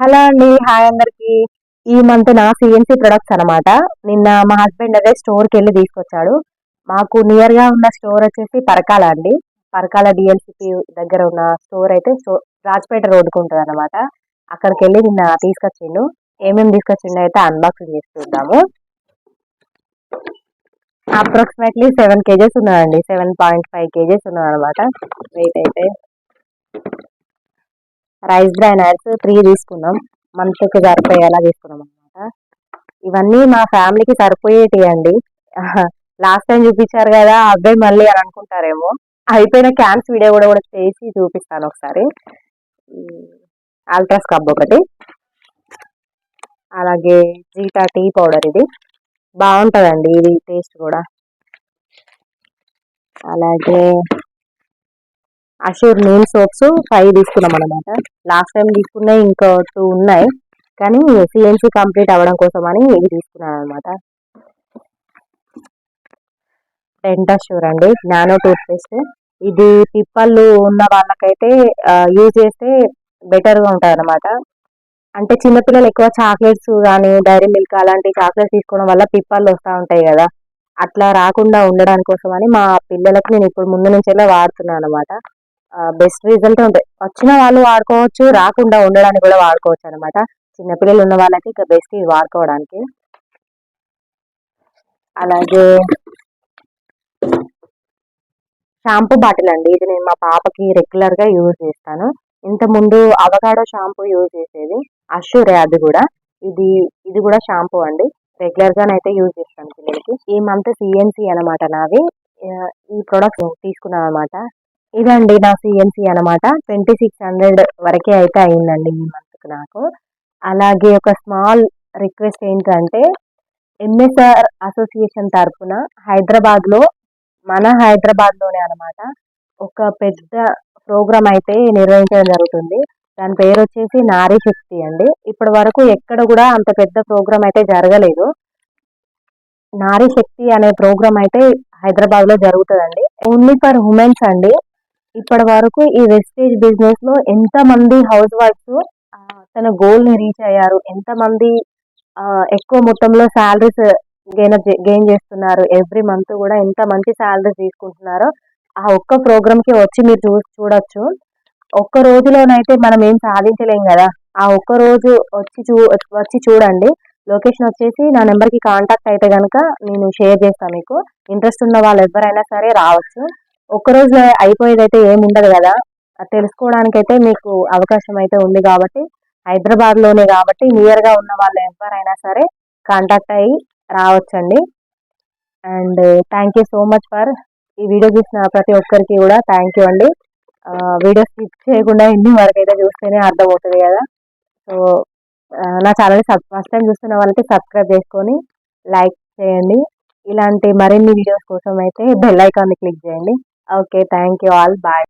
Hello అండి hi అందరికి. ఈ మంత్ నా సిఎన్సీ ప్రొడక్ట్స్ అనమాట నిన్న మా హస్బెండ్ అదే స్టోర్కి వెళ్ళి తీసుకొచ్చాడు. మాకు నియర్గా ఉన్న స్టోర్ వచ్చేసి పరకాల అండి. పరకాల డిఎల్సిపి దగ్గర ఉన్న స్టోర్ అయితే స్టోర్ రాజపేట రోడ్డుకు ఉంటుంది అనమాట అక్కడికి వెళ్ళి నిన్న తీసుకొచ్చిండు. ఏమేమి తీసుకొచ్చిండు అయితే అన్బాక్సింగ్ చేసి చూద్దాము. అప్రాక్సిమేట్లీ సెవెన్ కేజెస్ ఉన్నాయండి. సెవెన్ పాయింట్ ఫైవ్ కేజెస్ ఉన్నాయన్నమాట. వెయిట్ అయితే. రైస్ బ్రానర్స్ త్రీ తీసుకున్నాం. మంత్కి సరిపోయేలా తీసుకున్నాం అనమాట ఇవన్నీ మా ఫ్యామిలీకి సరిపోయేటి అండి లాస్ట్ టైం చూపించారు కదా అబ్బాయి మళ్ళీ అని అనుకుంటారేమో. అయిపోయిన క్యాన్స్ వీడియో కూడా కూడా చేసి చూపిస్తాను ఒకసారి. ఆల్ట్రాస్ కబ్ ఒకటి. అలాగే జీటా టీ పౌడర్ ఇది. బాగుంటుందండి ఇది టేస్ట్ కూడా. అలాగే అషూర్ నూన్ సోప్స్ ఫైవ్ తీసుకున్నాం అనమాట లాస్ట్ టైం తీసుకున్నాయి ఇంకా టూ ఉన్నాయి. కానీ సిఎన్సీ కంప్లీట్ అవ్వడం కోసం అని ఇవి తీసుకున్నాను అనమాట అష్యూర్ అండి నానో టూత్పేస్ట్ ఇది పిప్పళ్ళు ఉన్న వాళ్ళకైతే యూజ్ చేస్తే బెటర్గా ఉంటుంది అనమాట అంటే చిన్నపిల్లలు ఎక్కువ చాక్లెట్స్ కానీ డైరీ మిల్క్ అలాంటి చాక్లెట్స్ తీసుకోవడం వల్ల పిప్పళ్ళు వస్తూ ఉంటాయి కదా. అట్లా రాకుండా ఉండడానికి కోసం అని మా పిల్లలకు నేను ఇప్పుడు ముందు నుంచి వాడుతున్నాను అనమాట బెస్ట్ రిజల్ట్ ఉంటాయి వచ్చిన వాళ్ళు వాడుకోవచ్చు రాకుండా ఉండడానికి కూడా వాడుకోవచ్చు అనమాట చిన్నపిల్లలు ఉన్న వాళ్ళకి ఇక బెస్ట్ ఇది వాడుకోవడానికి. అలాగే షాంపూ బాటిల్ అండి. ఇది నేను మా పాపకి రెగ్యులర్గా యూజ్ చేస్తాను. ఇంతకుముందు అవగాడో షాంపూ యూజ్ చేసేది అష్యూరే అది కూడా. ఇది ఇది కూడా షాంపూ అండి. రెగ్యులర్గానైతే యూజ్ చేస్తాను పిల్లలకి. ఈ మంత్ సిఎన్సి అనమాట నావి. ఈ ప్రొడక్ట్ తీసుకున్నాను అనమాట ఇదండి నా సిఎన్సి అనమాట. ట్వంటీ సిక్స్ హండ్రెడ్ వరకే అయితే అయిందండి ఈ మంత్కి నాకు. అలాగే ఒక స్మాల్ రిక్వెస్ట్ ఏంటంటే ఎంఎస్ఆర్ అసోసియేషన్ తరఫున హైదరాబాద్లో మన హైదరాబాద్లోనే అనమాట ఒక పెద్ద ప్రోగ్రామ్ అయితే నిర్వహించడం జరుగుతుంది. దాని పేరు వచ్చేసి నారీ శక్తి అండి. ఇప్పటి వరకు ఎక్కడ కూడా అంత పెద్ద ప్రోగ్రామ్ అయితే జరగలేదు. నారీ శక్తి అనే ప్రోగ్రామ్ అయితే హైదరాబాద్లో జరుగుతుందండి. ఓన్లీ ఫర్ ఉమెన్స్ అండి. ఇప్పటి వరకు ఈ వెస్టేజ్ బిజినెస్లో ఎంత మంది హౌస్ వైఫ్స్ తన గోల్ని రీచ్ అయ్యారు. ఎంత మంది ఎక్కువ మొత్తంలో శాలరీస్ గెయిన్ గెయిన్ చేస్తున్నారు. ఎవ్రీ మంత్ కూడా ఎంత మంచి శాలరీస్ తీసుకుంటున్నారో ఆ ఒక్క ప్రోగ్రామ్కి వచ్చి మీరు చూ చూడొచ్చు. ఒక్క రోజులోనైతే మనం ఏం సాధించలేం కదా. ఆ ఒక్క రోజు వచ్చి చూ వచ్చి చూడండి. లొకేషన్ వచ్చేసి నా నెంబర్కి కాంటాక్ట్ అయితే కనుక నేను షేర్ చేస్తాను మీకు. ఇంట్రెస్ట్ ఉన్న వాళ్ళు ఎవరైనా సరే రావచ్చు. ఒక్కరోజు అయిపోయేదైతే ఏముండదు కదా. తెలుసుకోవడానికి అయితే మీకు అవకాశం అయితే ఉంది కాబట్టి హైదరాబాద్లోనే కాబట్టి నియర్గా ఉన్న వాళ్ళు ఎవరైనా సరే కాంటాక్ట్ అయ్యి రావచ్చండి. And thank you so much for ఈ వీడియో చూసిన ప్రతి ఒక్కరికి కూడా థ్యాంక్ యూ అండి. వీడియో స్కిప్ చేయకుండా ఎన్ని వరకు అయితే చూస్తేనే అర్థమవుతుంది కదా. సో నా ఛానల్ని ఫస్ట్ టైం చూస్తున్న వాళ్ళకి సబ్స్క్రైబ్ చేసుకొని లైక్ చేయండి. ఇలాంటి మరిన్ని వీడియోస్ కోసం అయితే బెల్ ఐకాన్ని క్లిక్ చేయండి. Okay thank you all bye